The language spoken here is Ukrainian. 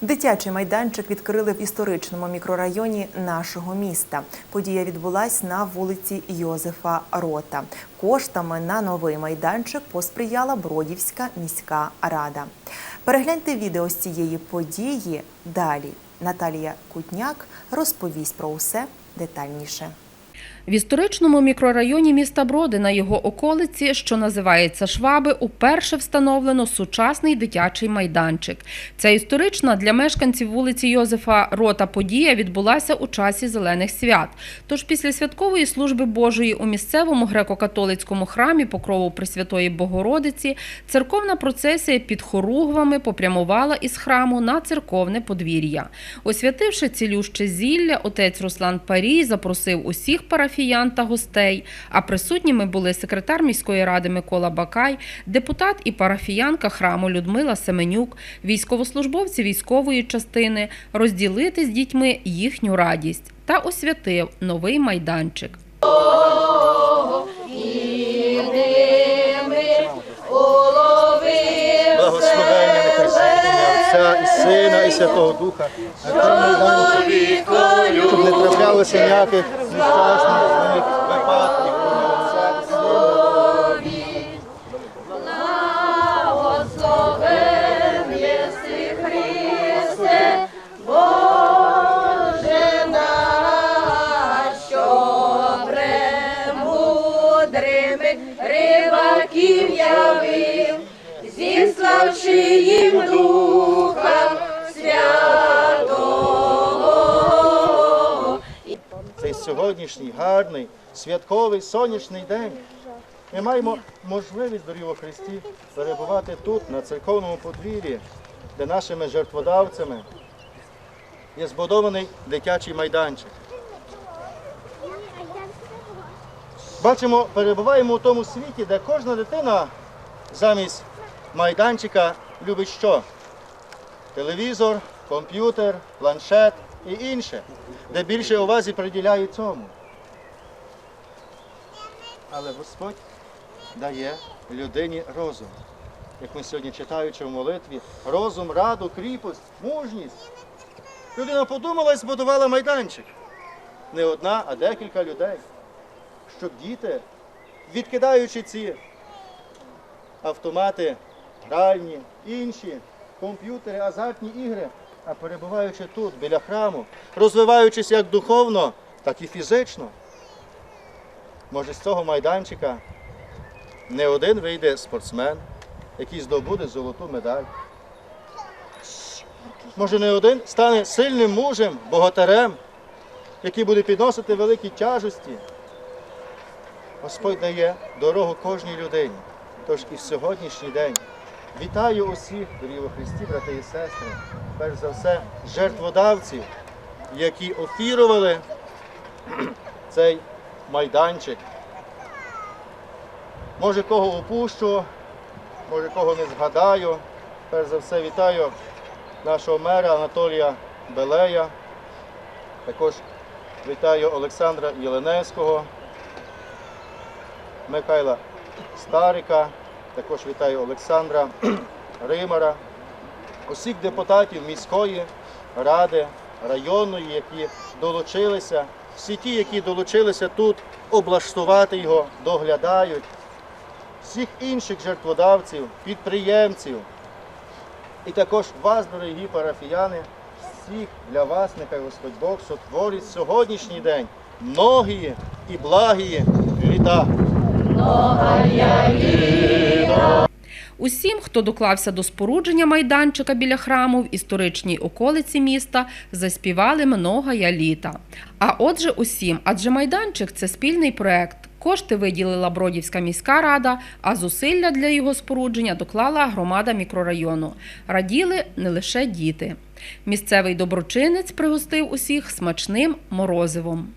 Дитячий майданчик відкрили в історичному мікрорайоні нашого міста. Подія відбулась на вулиці Йозефа Рота. Коштами на новий майданчик посприяла Бродівська міська рада. Перегляньте відео з цієї події далі. Наталія Кутняк розповість про усе детальніше. В історичному мікрорайоні міста Броди на його околиці, що називається Шваби, уперше встановлено сучасний дитячий майданчик. Ця історична для мешканців вулиці Йозефа Рота подія відбулася у часі зелених свят. Тож після святкової служби Божої у місцевому греко-католицькому храмі Покрову Пресвятої Богородиці церковна процесія під хоругвами попрямувала із храму на церковне подвір'я. Освятивши цілюще зілля, отець Руслан Парій запросив усіх парафіян та гостей. А присутніми були секретар міської ради Микола Бакай, депутат і парафіянка храму Людмила Семенюк, військовослужбовці військової частини, розділити з дітьми їхню радість та освятив новий майданчик. Святого Духа. Щоб не траплялося ніяких нещасних випадків. Рибаків явив, зіславши сьогоднішній гарний святковий сонячний день. Ми маємо можливість, дорогі Христі, перебувати тут, на церковному подвір'ї, де нашими жертводавцями є збудований дитячий майданчик. Бачимо, перебуваємо у тому світі, де кожна дитина замість майданчика любить що? Телевізор, комп'ютер, планшет і інше, де більше увазі приділяє цьому. Але Господь дає людині розум. Як ми сьогодні читаючи в молитві, розум, раду, кріпость, мужність. Людина подумала і збудувала майданчик. Не одна, а декілька людей. Щоб діти, відкидаючи ці автомати, гральні, інші, комп'ютери, азартні ігри, а перебуваючи тут, біля храму, розвиваючись як духовно, так і фізично. Може, з цього майданчика не один вийде спортсмен, який здобуде золоту медаль. Може, не один стане сильним мужем, богатирем, який буде підносити великі тяжесті. Господь дає дорогу кожній людині. Тож і в сьогоднішній день вітаю усіх, дорогі во Христі, брати і сестри, перш за все, жертводавців, які офірували цей майданчик. Може, кого опущу, може, кого не згадаю. Перш за все, вітаю нашого мера Анатолія Белея. Також вітаю Олександра Єленевського, Михайла Старика, також вітаю Олександра Римара, усіх депутатів міської ради, районної, які долучилися, всі ті, які долучилися тут облаштувати його, доглядають, всіх інших жертводавців, підприємців. І також вас, дорогі парафіяни, всіх для вас, нехай Господь Бог сотворить сьогоднішній день многії і благії літа. Усім, хто доклався до спорудження майданчика біля храму в історичній околиці міста, заспівали многая літа. А отже, усім, адже майданчик це спільний проект. Кошти виділила Бродівська міська рада, а зусилля для його спорудження доклала громада мікрорайону. Раділи не лише діти. Місцевий доброчинець пригостив усіх смачним морозивом.